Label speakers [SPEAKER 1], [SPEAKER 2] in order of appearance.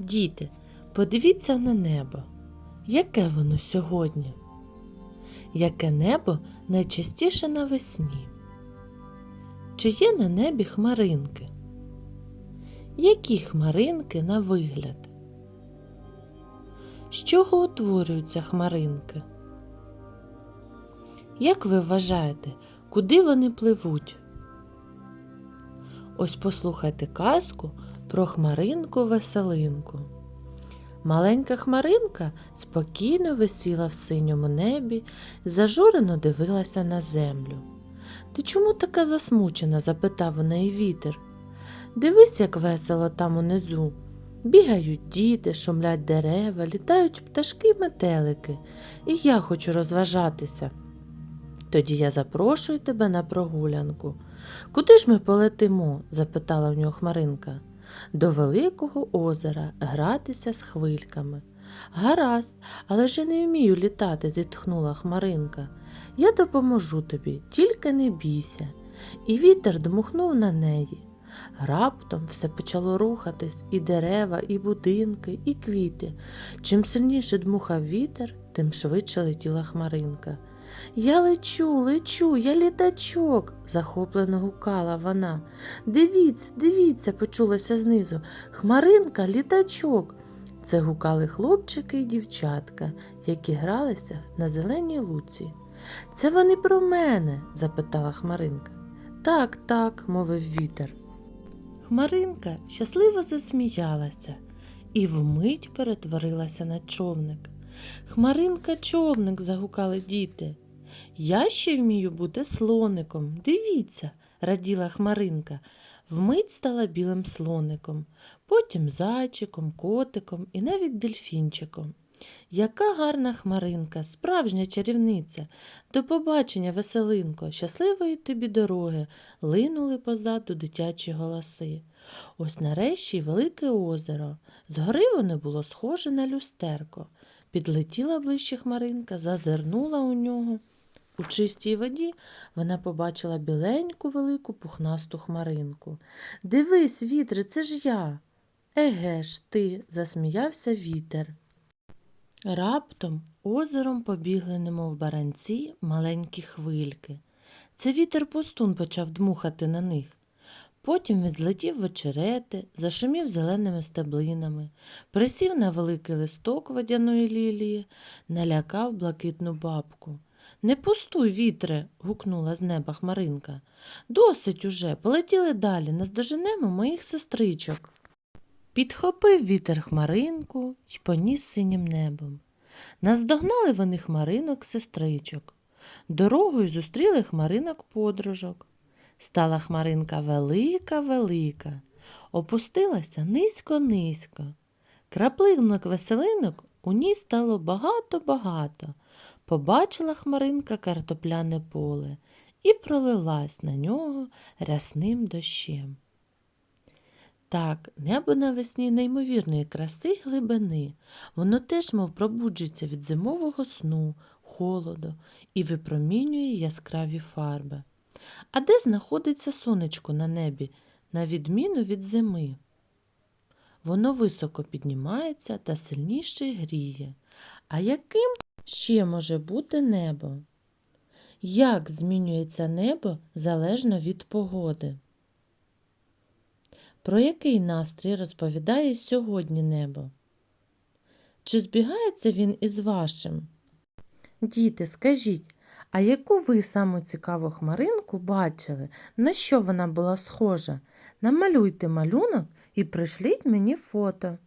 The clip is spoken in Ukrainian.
[SPEAKER 1] Діти, подивіться на небо. Яке воно сьогодні? Яке небо найчастіше навесні? Чи є на небі хмаринки? Які хмаринки на вигляд? З чого утворюються хмаринки? Як ви вважаєте, куди вони пливуть? Ось послухайте казку про хмаринку веселинку. Маленька хмаринка спокійно висіла в синьому небі зажурено дивилася на землю. Ти чому така засмучена? запитав у неї вітер. Дивись, як весело там унизу. Бігають діти, шумлять дерева, літають пташки й метелики, і я хочу розважатися. Тоді я запрошую тебе на прогулянку. Куди ж ми полетимо? запитала в нього Хмаринка. До великого озера гратися з хвильками. Гаразд, але ж я не вмію літати, зітхнула Хмаринка. Я допоможу тобі, тільки не бійся. І вітер дмухнув на неї. Раптом все почало рухатись і дерева, і будинки, і квіти. Чим сильніше дмухав вітер, тим швидше летіла хмаринка. Я лечу, лечу, я літачок, захоплено гукала вона. Дивіться, дивіться, почулося знизу. Хмаринка, літачок. Це гукали хлопчики і дівчатка, які гралися на зеленій луці. Це вони про мене? запитала Хмаринка. Так, так, мовив вітер. Хмаринка щасливо засміялася і вмить перетворилася на човник. Хмаринка човник, загукали діти. Я ще вмію бути слоником. Дивіться, раділа Хмаринка. Вмить стала білим слоником, потім зайчиком, котиком і навіть дельфінчиком. Яка гарна хмаринка, справжня чарівниця. До побачення, веселинко, щасливої тобі дороги, линули позаду дитячі голоси. Ось нарешті велике озеро. Згори воно було схоже на люстерко. Підлетіла ближче хмаринка, зазирнула у нього. У чистій воді вона побачила біленьку велику пухнасту хмаринку. Дивись, вітре, це ж я. Еге ж ти, засміявся вітер. Раптом озером побігли, немов баранці, маленькі хвильки. Це вітер пустун почав дмухати на них. Потім він злетів в очерети, зашумів зеленими стеблинами, присів на великий листок водяної лілії, налякав блакитну бабку. Не пустуй, вітре. гукнула з неба хмаринка. Досить уже, полетіли далі, наздоженемо моїх сестричок. Підхопив вітер хмаринку й поніс синім небом. Наздогнали вони хмаринок сестричок. Дорогою зустріли хмаринок подружок. Стала хмаринка велика, велика, опустилася низько-низько. Краплинок веселинок у ній стало багато-багато. Побачила хмаринка картопляне поле і пролилась на нього рясним дощем. Так, небо навесні неймовірної краси й глибини. Воно теж, мов пробуджується від зимового сну, холоду і випромінює яскраві фарби. А де знаходиться сонечко на небі, на відміну від зими? Воно високо піднімається та сильніше гріє. А яким ще може бути небо? Як змінюється небо залежно від погоди? Про який настрій розповідає сьогодні небо? Чи збігається він із вашим? Діти, скажіть, а яку ви саму цікаву хмаринку бачили? На що вона була схожа? Намалюйте малюнок і пришліть мені фото.